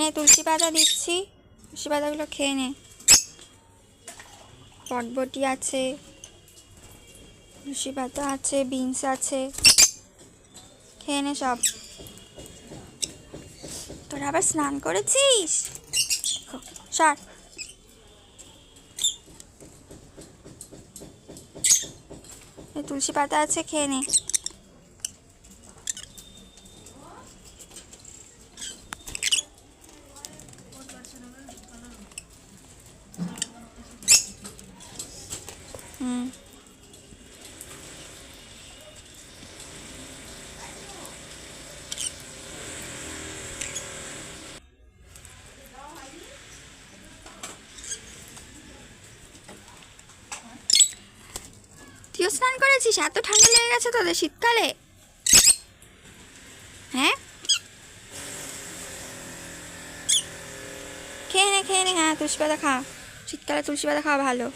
নে তুলসী পাতা দিচ্ছি। তুলসী পাতাগুলো খেয়ে নে। পটবটি আছে, তুলসী পাতা আছে, বিনস আছে। খেয়ে নে সব। তোরা আবার স্নান করেছিস? সর। তুলসী পাতা আছে, খেয়ে নে। হুম। স্নান করেছিস? এত ঠান্ডা লেগে গেছে তোদের শীতকালে? হ্যাঁ? খেয়ে নে খেয়ে নে হ্যাঁ তুলসী পাতা খা। শীতকালে তুলসী পাতা খাওয়া ভালো।